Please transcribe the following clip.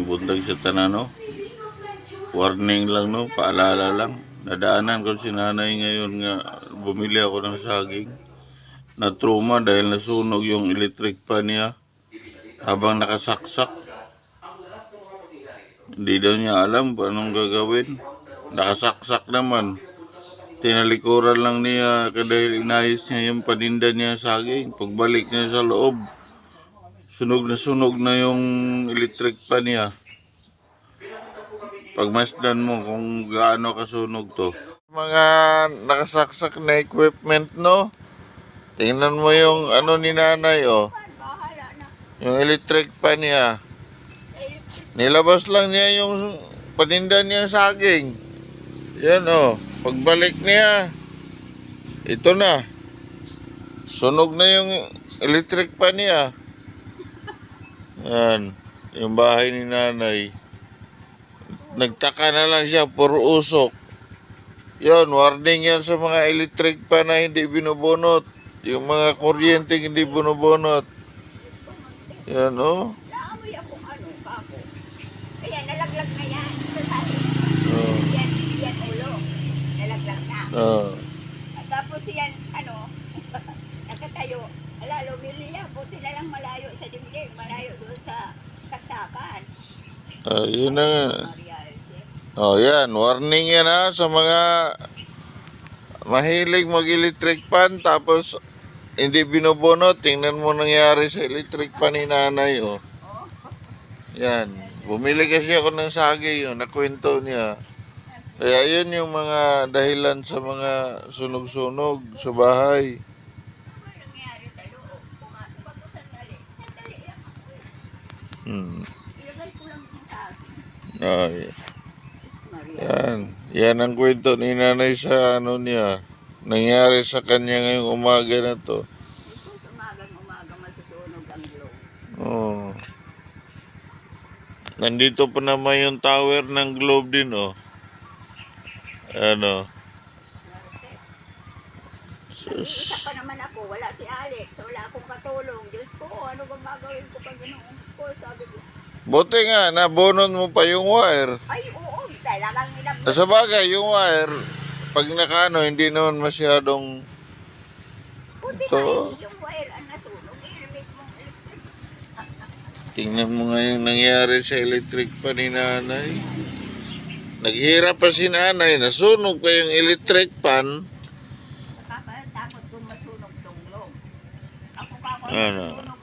May bundag sa tanano. Warning lang no, paalala lang. Nadaanan ko si nanay ngayon nga bumili ako ng saging. Na trauma dahil nasunog yung electric pan niya habang nakasaksak. Hindi daw niya alam kung anong gagawin. Nakasaksak naman. Tinalikuran lang niya dahil inayos niya yung paninda niya sa saging. Pagbalik niya sa loob, sunog na sunog na yung electric pan niya. Pagmasdan mo kung gaano kasunog to. Mga nakasaksak na equipment, no? Tingnan mo yung ano ni nanay, oh. Yung electric pan niya. Nilabas lang niya yung paninda niya sa saging. Yan, oh. Pagbalik niya, ito na. Sunog na yung electric pan niya. Yan. Yung bahay ni nanay. Nagtaka na lang siya, puro usok. Yon, warning yan sa mga electric pan na hindi binubunot. Yung mga kuryente hindi binubunot. Yan, oh. Naamoy ano, kako. Kaya nalaglag na yan. Sa. Oh. Yan, yan ulo. Nalaglag na. Oh. At tapos yan, ano, nakatayo. Ala, lumiliya. Buti na lang malayo sa dingding. Malayo doon sa saksakan. Ah, yun na nga. Oh, yan. Warning yan ha sa mga mahilig mag-electric pan tapos hindi binubunot. Tingnan mo nangyari sa electric pan ni nanay, oh. Yan. Bumili kasi ako ng sagi yun. Nakwento niya. Kaya yun yung mga dahilan sa mga sunog-sunog sa bahay. Hmm. Ay. Yan. Yan ang kwento ni nanay sa ano niya. Nangyari sa kanya ngayong umaga na to. Oh. Nandito pa naman yung tower ng Globe din, oh. Ano? Isa pa naman ako, wala si Alex, wala akong katulong. Diyos ko, ano bang gagawin ko pag ganoon ko? Sabi ko, Buti nga, nabunon mo pa yung wire. ay oo, talagang inab... Sa bagay, yung wire, pag nakano, hindi naman masyadong... Buti Ito. nga, hindi yung wire ang nasunog, yung mismong electric. Tingnan mo nga yung nangyari sa electric pa ni nanay. Naghirap pa si nanay, nasunog pa yung electric pan. Nakakatakot kung masunog tong globe. Ako pa ako Ano?